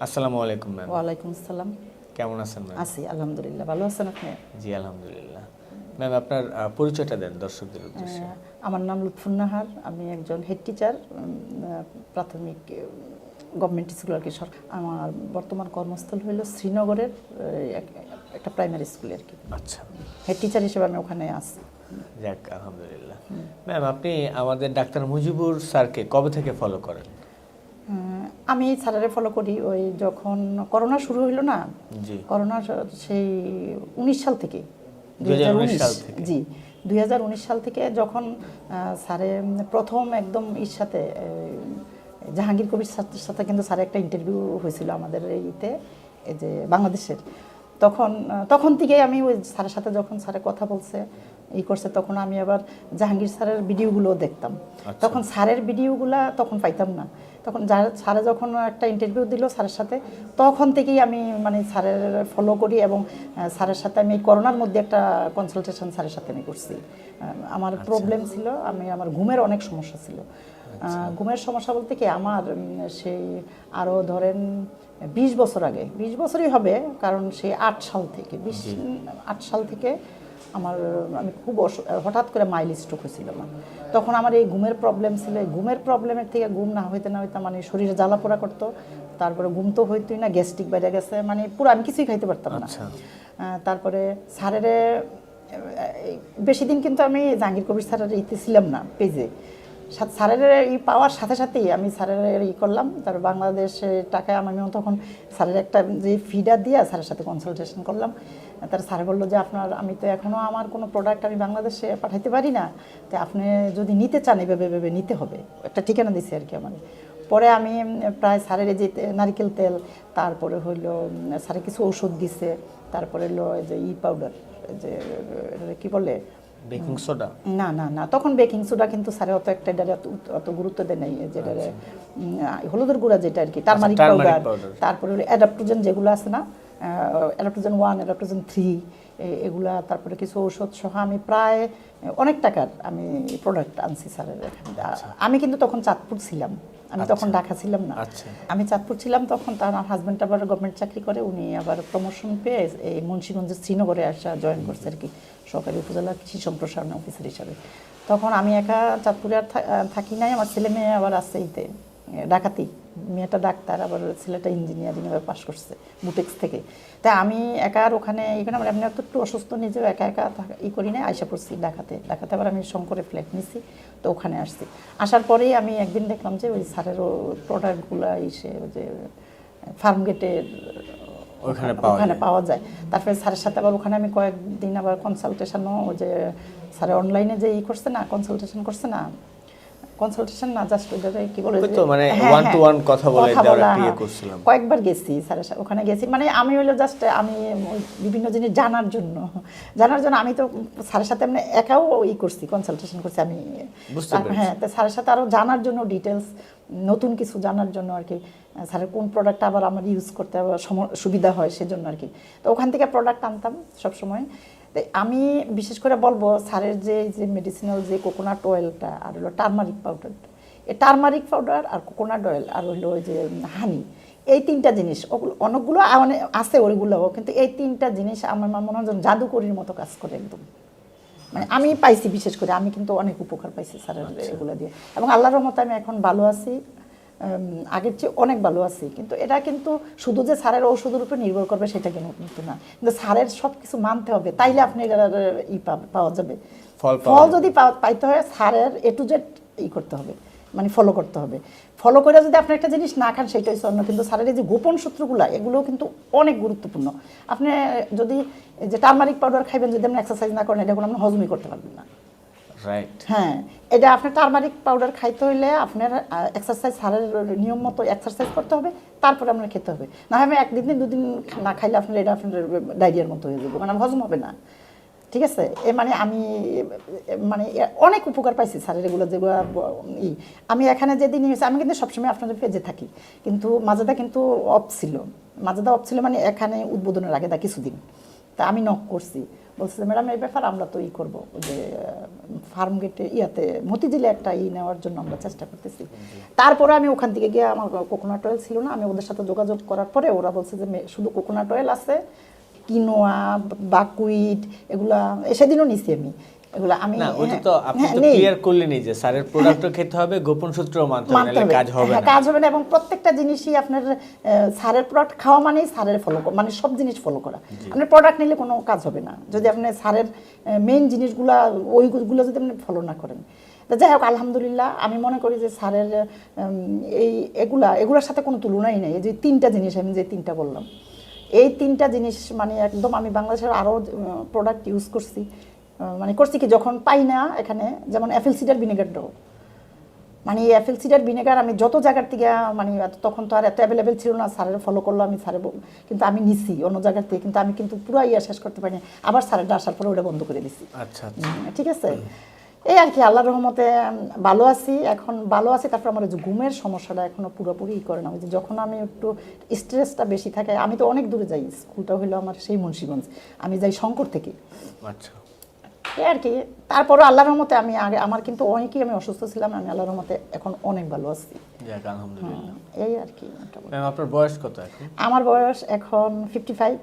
আসসালামু আলাইকুম ম্যাম। ওয়ালাইকুম আসসালাম। কেমন আছেন ম্যাম? আছি আলহামদুলিল্লাহ। ভালো আছেন আপনি? জি আলহামদুলিল্লাহ। ম্যাম আপনার পরিচয়টা দেন দর্শকদের উদ্দেশ্যে। আমার নাম লুৎফুন্নাহার আমি একজন হেড টিচার প্রাথমিক গভর্নমেন্ট স্কুল আর কি সরকার আমার বর্তমান কর্মস্থল হলো শ্রীনগরের এক- একটা প্রাইমারি স্কুলে আর কি। আচ্ছা। হেড টিচার হিসেবে আমি ওখানে আছি। যাক আলহামদুলিল্লাহ। ম্যাম আপনি আমাদের ডাক্তার মুজিবুর স্যারকে কবে থেকে ফলো করেন? আমি স্যারারে ফলো করি ওই যখন করোনা শুরু হইল না করোনা সেই উনিশ সাল থেকে 2019 সাল থেকে। জি দু হাজার উনিশ সাল থেকে যখন স্যারে প্রথম একদম ইর সাথে জাহাঙ্গীর কবির সাথে কিন্তু স্যারের একটা ইন্টারভিউ হয়েছিল আমাদের এইতে এই যে বাংলাদেশের তখন তখন থেকে আমি ওই স্যারের সাথে যখন স্যারে কথা বলছে ই করছে তখন আমি আবার জাহাঙ্গীর স্যারের ভিডিওগুলো দেখতাম। আচ্ছা। তখন স্যারের ভিডিওগুলা তখন পাইতাম না। তখন যার স্যারে যখন একটা ইন্টারভিউ দিল স্যারের সাথে তখন থেকেই আমি মানে স্যারের ফলো করি এবং স্যারের সাথে আমি এই করোনার মধ্যে একটা কনসালটেশন স্যারের সাথে আমি করছি। আমার প্রবলেম ছিল আমি আমার ঘুমের অনেক সমস্যা ছিল। ঘুমের সমস্যা বলতে কি আমার সেই আরও ধরেন বিশ বছর আগে বিশ বছরই হবে কারণ সেই আট সাল থেকে বিশ আট সাল থেকে আমার আমি খুব হঠাৎ করে মাইল স্ট্রোক হয়েছিল আমার। তখন আমার এই ঘুমের প্রবলেম ছিল। এই ঘুমের প্রবলেমের থেকে ঘুম না হইতে না হইতে মানে শরীরে জ্বালা পোড়া করতো। তারপরে ঘুম তো হইতোই না গ্যাস্ট্রিক বেড়ে গেছে। মানে পুরো আমি কিছুই খাইতে পারতাম না। আচ্ছা। তারপরে স্যারেরে এই বেশি দিন কিন্তু আমি জাহাঙ্গীর কবির স্যারের ইতে ছিলাম না পেজে স্যারের ই পাওয়ার সাথে সাথেই আমি স্যারের ই করলাম। তারপর বাংলাদেশে টাকায় আমি তখন স্যারের একটা যে ফিডার দিয়ে স্যারের সাথে কনসালটেশন করলাম। তার স্যার বলল যে আপনার আমি তো এখনও আমার কোনো প্রোডাক্ট আমি বাংলাদেশে পাঠাইতে পারি না। তো আপনি যদি নিতে চান এভাবে এভাবে নিতে হবে। একটা ঠিকানা দিছে আর কি আমার। পরে আমি প্রায় স্যারের এই যে নারকেল তেল তারপরে হইল উম, স্যারে কিছু ওষুধ দিছে। তারপরে হলো যে ই পাউডার যে কি বলে? Baking soda? না না না তখন বেকিং সোডা কিন্তু স্যারে অত একটা ডালে অত গুরুত্ব দেয় নাই যেটা হলুদের গুঁড়া যেটা আর কি টারমারিক আচ্ছা, পাউডার তারপরে হলো অ্যাডাপ্টোজেন যেগুলো আছে না অ্যাডাপ্টোজেন ওয়ান অ্যাডাপ্টোজেন থ্রি এগুলা তারপরে কিছু ঔষধ সহ আমি প্রায় অনেক টাকার আমি প্রোডাক্ট আনছি স্যারের আমি কিন্তু তখন চাঁদপুর ছিলাম। আমি তখন ঢাকা ছিলাম না। আচ্ছা। আমি চাঁদপুর ছিলাম তখন তার হাজব্যান্ড আবার গভর্নমেন্ট চাকরি করে উনি আবার প্রমোশন পেয়ে এই মুন্সিগঞ্জের শ্রীনগরে আসা জয়েন করছে আর কি সরকারি উপজেলা কৃষি সম্প্রসারণ অফিসার হিসাবে। তখন আমি একা চাঁদপুরে আর থাকি নাই আমার ছেলে মেয়ে আবার আসছে ইতে ডাকাতি মেয়েটা ডাক্তার আবার ছেলেটা ইঞ্জিনিয়ারিং এবার পাশ করছে বুটেক্স থেকে। তাই আমি একা আর ওখানে এখানে আমার এমনি একটু অসুস্থ নিজেও একা একা ই করি না আইসা পড়ছি ঢাকাতে। ঢাকাতে আবার আমি শঙ্করে ফ্ল্যাট নিছি তো ওখানে আসছি। আসার পরেই আমি একদিন দেখলাম যে ওই স্যারেরও প্রোডাক্টগুলো এসে ওই যে ফার্ম গেটের ওখানে পাওয়া ওখানে। পাওয়া যায়। তারপরে স্যারের সাথে আবার ওখানে আমি কয়েকদিন আবার কনসালটেশনও ওই যে স্যার অনলাইনে যে ই করছে না কনসালটেশন করছে না কনসালটেশন না জাস্ট কি বলে তো মানে one to হ্যাঁ, কথা বলে দেওয়ার। করছিলাম। কয়েকবার গেছি স্যারের সাথে ওখানে গেছি। মানে আমি জাস্ট আমি বিভিন্ন জিনিস জানার জন্য জানার জন্য আমি তো স্যারের সাথে এমনি একাও ই করছি কনসালটেশন করছি আমি। হ্যাঁ তো স্যারের সাথে আরও জানার জন্য ডিটেলস নতুন কিছু জানার জন্য আর কি। স্যারের কোন প্রোডাক্ট আবার আমার ইউজ করতে আবার সুবিধা হয় সেজন্য আর কি। তো ওখান থেকে প্রোডাক্ট আনতাম সবসময়। তাই আমি বিশেষ করে বলব স্যারের যে যে মেডিসিনাল যে কোকোনাট অয়েলটা আর হলো টার্মারিক পাউডারটা এই টার্মারিক পাউডার আর কোকোনাট অয়েল আর হলো ওই যে হানি এই তিনটা জিনিস ওগুলো অনেকগুলো মানে আছে ওইগুলোও কিন্তু এই তিনটা জিনিস আমার মনে হয় জাদুকরির মতো কাজ করে একদম। মানে আমি পাইছি বিশেষ করে আমি কিন্তু অনেক উপকার পাইছি স্যারের এগুলো দিয়ে। এবং আল্লাহর রহমতে আমি এখন ভালো আছি। আগের চেয়ে অনেক ভালো আছি। কিন্তু এটা কিন্তু শুধু যে স্যারের ঔষধের উপর নির্ভর করবে সেটা কিন্তু না। কিন্তু স্যারের সব কিছু মানতে হবে তাইলে আপনি ই পাওয়া যাবে। ফল। যদি পাইতে হয় স্যারের এ টু জেড ই করতে হবে মানে ফলো করতে হবে। ফলো করে যদি আপনি একটা জিনিস না খান সেটাই অন্য কিন্তু সারের এই যে গোপন সূত্রগুলো এগুলো কিন্তু অনেক গুরুত্বপূর্ণ। আপনি যদি যে টার্মারিক পাউডার খাইবেন যদি আপনি এক্সারসাইজ না করেন এটা কোনো আপনি হজমই করতে পারবেন না। হ্যাঁ এটা আপনার টার্মারিক পাউডার খাইতে হইলে আপনার এক্সারসাইজ সারের নিয়ম মতো এক্সারসাইজ করতে হবে, তারপরে আপনার খেতে হবে। না হয় একদিন দিন দুদিন না খাইলে আপনার, এটা আপনার ডায়রিয়ার মতো হয়ে যাবে মানে হজম হবে না। ঠিক আছে? এ মানে আমি মানে অনেক উপকার পাইছি স্যারের এগুলো যেগুলো ই, আমি এখানে যেদিন হয়েছে আমি কিন্তু সবসময় আপনাদের পেজে থাকি, কিন্তু মাঝেটা কিন্তু অফ ছিল। মাঝেটা অফ ছিল মানে এখানে উদ্বোধনের আগে দা কিছুদিন। তা আমি নক করছি। বলছে যে ম্যাডাম এই ব্যাপার আমরা তো ই করব যে ফার্ম গেটে ইয়াতে মতিঝিলে একটা ই নেওয়ার জন্য আমরা চেষ্টা করতেছি। তারপরে আমি ওখান থেকে গিয়ে আমার কোকোনাট অয়েল ছিল না আমি ওদের সাথে যোগাযোগ করার পরে ওরা বলছে যে শুধু কোকোনাট অয়েল আছে কিনোয়া বাকুইট এগুলা সেদিনও নিছি আমি। এগুলা আমি না হ্যাঁ, তো আপনি হ্যাঁ, তো ক্লিয়ার করলেনই যে স্যারের প্রোডাক্টও খেতে হবে গোপন মানতে হবে নাহলে কাজ হবে হ্যাঁ, না। কাজ হবে না এবং প্রত্যেকটা জিনিসই আপনার সারের প্রোডাক্ট খাওয়া মানেই সারের ফলো মানে সব জিনিস ফলো করা। প্রোডাক্ট নিলে কোনো কাজ হবে না। যদি আপনি সারের মেইন জিনিসগুলা ওইগুলো যদি আপনি ফলো না করেন। যাই হোক আলহামদুলিল্লাহ আমি মনে করি যে সারের উম, এই এগুলা এগুলোর সাথে কোনো তুলনাই নেই। যে তিনটা জিনিস আমি যে তিনটা বললাম। এই তিনটা জিনিস মানে একদম আমি বাংলাদেশের আরও প্রোডাক্ট ইউজ করছি। মানে করছি কি যখন পাই না এখানে যেমন অ্যাপেল সিডার ভিনেগারটাও মানে এই অ্যাপেল সিডার ভিনেগার আমি যত জায়গার থেকে মানে এত- তখন তো আর এত অ্যাভেলেবেল ছিল না স্যারের ফলো করল আমি স্যারের ব- কিন্তু আমি নিছি অন্য জায়গার থেকে কিন্তু আমি কিন্তু পুরো ইয়া শেষ করতে পারিনি। আবার স্যারের আসার পরে ওটা বন্ধ করে দিছি। আচ্ছা আচ্ছা। ঠিক আছে? এই আর কি আল্লাহর রহমতে ভালো আছি। এখন ভালো আছি তারপর আমার ওই যে ঘুমের সমস্যাটা এখনও পুরোপুরি ই করে না। ওই যে যখন আমি একটু স্ট্রেসটা বেশি থাকে আমি তো অনেক দূরে যাই স্কুলটা হলো আমার সেই মুন্সিগঞ্জ। আমি যাই শঙ্কর থেকে। আচ্ছা। এই আর কি। তারপরও আল্লাহর রহমতে আমি আগে আমার কিন্তু অনেকই আমি অসুস্থ ছিলাম আমি আল্লাহর রহমতে এখন অনেক ভালো আছি। এই আর কি আপনার বয়স কত এখন? আমার বয়স এখন ফিফটি ফাইভ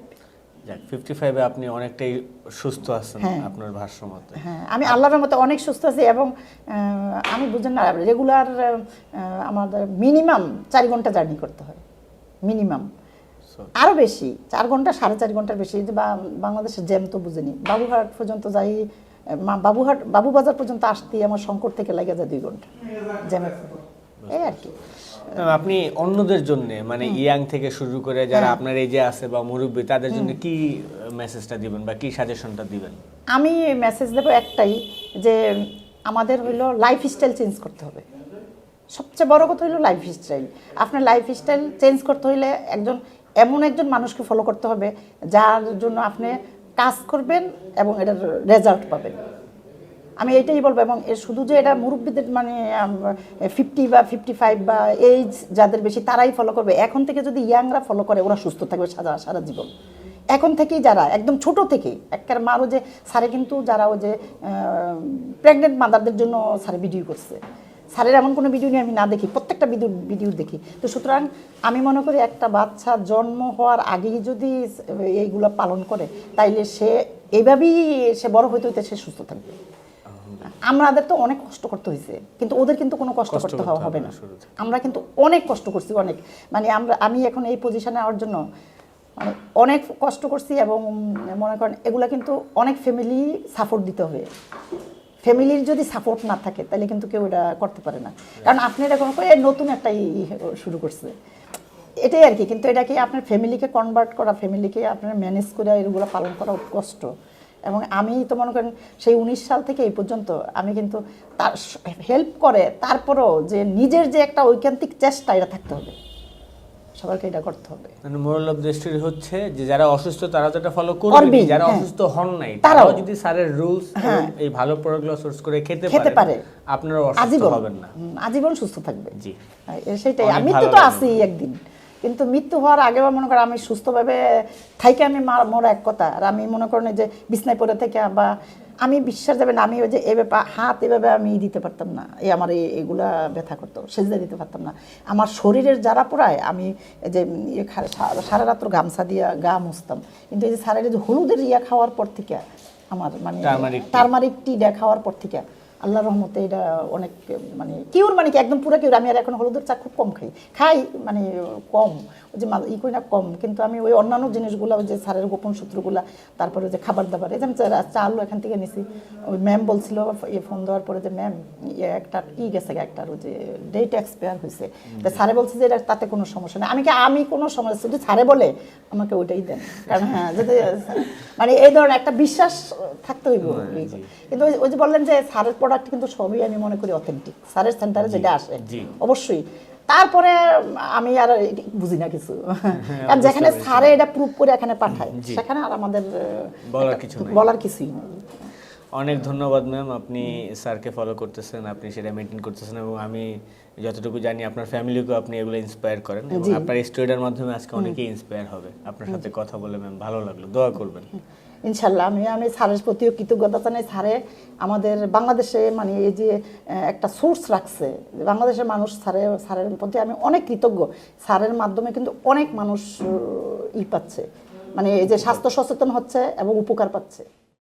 যাক ফিফটি ফাইভে আপনি অনেকটাই সুস্থ আছেন হ্যাঁ। আপনার ভাষ্য মতে হ্যাঁ আমি আল্লাহর মতো অনেক সুস্থ আছি এবং আমি বুঝেন না রেগুলার আমাদের মিনিমাম চার ঘণ্টা জার্নি করতে হয়। মিনিমাম আরও বেশি চার ঘণ্টা সাড়ে চার ঘণ্টার বেশি বা- বাংলাদেশের জ্যাম তো বুঝিনি। বাবুঘাট পর্যন্ত যাই বাবুঘাট বাবুবাজার পর্যন্ত আসতেই আমার শঙ্কর থেকে লাগে যায় দুই ঘণ্টা। জ্যামের ফলে। এই আর কি। আপনি অন্যদের জন্য মানে ইয়াং থেকে শুরু করে যারা। আপনার এই যে আছে বা মুরব্বী তাদের জন্য কি মেসেজটা দিবেন বা কি সাজেশনটা দিবেন? আমি মেসেজ দেবো একটাই যে আমাদের হইল লাইফ স্টাইল চেঞ্জ করতে হবে। সবচেয়ে বড় কথা হইল লাইফ স্টাইল আপনার লাইফ স্টাইল চেঞ্জ করতে হইলে একজন এমন একজন মানুষকে ফলো করতে হবে যার জন্য আপনি কাজ করবেন এবং এটার রেজাল্ট পাবেন। আমি এটাই বলব এবং এর শুধু যে এটা মুরব্বীদের মানে ফিফটি বা ফিফটি ফাইভ বা এইজ যাদের বেশি, তারাই ফলো করবে। এখন থেকে যদি ইয়াংরা ফলো করে, ওরা সুস্থ থাকবে সারা সারা জীবন। এখন থেকেই যারা, একদম ছোট থেকে একবার মারও যে স্যারে কিন্তু যারা ওই যে প্রেগনেন্ট মাদারদের জন্য স্যারে ভিডিও করছে। স্যারের এমন কোনো ভিডিও নিয়ে আমি না দেখি প্রত্যেকটা ভিডিও ভিডিও দেখি। তো সুতরাং আমি মনে করি একটা বাচ্চা জন্ম হওয়ার আগেই যদি এইগুলো পালন করে তাইলে সে এইভাবেই সে বড় হইতে হইতে সে সুস্থ থাকবে। আমাদের তো অনেক কষ্ট করতে হয়েছে কিন্তু ওদের কিন্তু কোনো কষ্ট করতে হবে না। আমরা কিন্তু অনেক কষ্ট করছি অনেক। মানে আমরা আমি এখন এই পজিশনে আওয়ার জন্য মানে অনেক কষ্ট করছি এবং মনে করেন এগুলা কিন্তু অনেক ফ্যামিলি সাপোর্ট দিতে হবে। ফ্যামিলির যদি সাপোর্ট না থাকে, তাহলে কিন্তু কেউ এটা করতে পারে না। কারণ আপনি এরকম করে নতুন একটা শুরু করছে। এটাই আর কি, কিন্তু এটাকে আপনার ফ্যামিলিকে কনভার্ট করা ফ্যামিলিকে আপনার ম্যানেজ করে এগুলো পালন করা কষ্ট। এবং আমি তো মনে করেন, সেই উনিশ সাল থেকে এই পর্যন্ত আমি কিন্তু তার হেল্প করে, তারপরও যে নিজের যে একটা ঐকান্তিক চেষ্টা, এটা থাকতে হবে। সবাইকে এটা করতে হবে। মানে মোরাল অফ দ্য স্টোরি হচ্ছে যে যারা অসুস্থ তারা যেটা ফলো করবে যারা হ্যাঁ। অসুস্থ হন নাই তারাও। যদি স্যারের রুলস হ্যাঁ। এই ভালো প্রোডাক্টগুলো সোর্স করে খেতে খেতে পারে। আপনারা অসুস্থ হবেন না। আজীবন সুস্থ থাকবে। জি। সেটাই। আমি তো তো আছি একদিন। কিন্তু মৃত্যু হওয়ার আগে বা মনে করেন আমি সুস্থভাবে থাইকে আমি মার- মোর এক কথা। আর আমি মনে করেন যে বিছনায় পড়ে থেকে বা আমি বিশ্বাস যাবে না আমি ওই যে এভাবে হাত এভাবে আমি দিতে পারতাম না। এই আমার এই এগুলা ব্যথা করতো সেজদা দিতে পারতাম না। আমার শরীরের যারা পোড়ায় আমি যে ইয়ে সারা রাত্র গামছা দিয়ে গা মুছতাম। কিন্তু এই যে সারের যে হলুদের ইয়া খাওয়ার পর থেকে আমার মানে। Turmeric tea. খাওয়ার পর থেকে আল্লাহ রহমতে এটা অনেক মানে কিউর মানে কি একদম পুরো কিউর। আমি আর এখন হলুদের চা খুব কম খাই। খাই মানে কম ওই যে ই করি না কম। কিন্তু আমি ওই অন্যান্য জিনিসগুলো ওই যে সারের গোপন সূত্রগুলা তারপরে ওই যে খাবার দাবার এই যে আমি চা- চাল এখান থেকে নিছি ওই ম্যাম বলছিল এই ফোন দেওয়ার পরে যে ম্যাম একটা ই গেছে গা, একটা ওই যে ডেট এক্সপায়ার হয়েছে তা স্যারে বলছে যে এটা তাতে কোনো সমস্যা নেই। আমি কি আমি কোনো সমস্যা যদি স্যারে বলে আমাকে ওইটাই দেন। কারণ হ্যাঁ যদি মানে এই ধরনের একটা বিশ্বাস থাকতে হইব কিন্তু ওই- যে বললেন যে স্যারের প্রোডাক্ট কিন্তু সবই আমি মনে করি অথেন্টিক স্যারের সেন্টারে যেটা আসে অবশ্যই। তারপরে আমি আর বুঝি না কিছু। কারণ যেখানে সারে স্যারে এটা প্রুভ করে এখানে পাঠায় সেখানে আর আমাদের কিছু বলার কিছুই নেই। অনেক ধন্যবাদ ম্যাম আপনি স্যারকে ফলো করতেছেন আপনি সেটা মেনটেন করতেছেন এবং আমি যতটুকু জানি আপনার ফ্যামিলিকেও আপনি এগুলো ইন্সপায়ার করেন এবং আপনার স্টোরিটার মাধ্যমে আজকে অনেকেই ইন্সপায়ার হবে। আপনার সাথে কথা বলে ম্যাম ভালো লাগল। দোয়া করবেন। ইনশাল্লাহ আমি আমি স্যারের প্রতিও কৃতজ্ঞতা জানাই। স্যারে আমাদের বাংলাদেশে মানে এই যে একটা সোর্স রাখছে। বাংলাদেশের মানুষ স্যারের স্যারের প্রতি আমি অনেক কৃতজ্ঞ। স্যারের মাধ্যমে কিন্তু অনেক মানুষ ই পাচ্ছে। মানে এই যে স্বাস্থ্য সচেতন হচ্ছে এবং উপকার পাচ্ছে।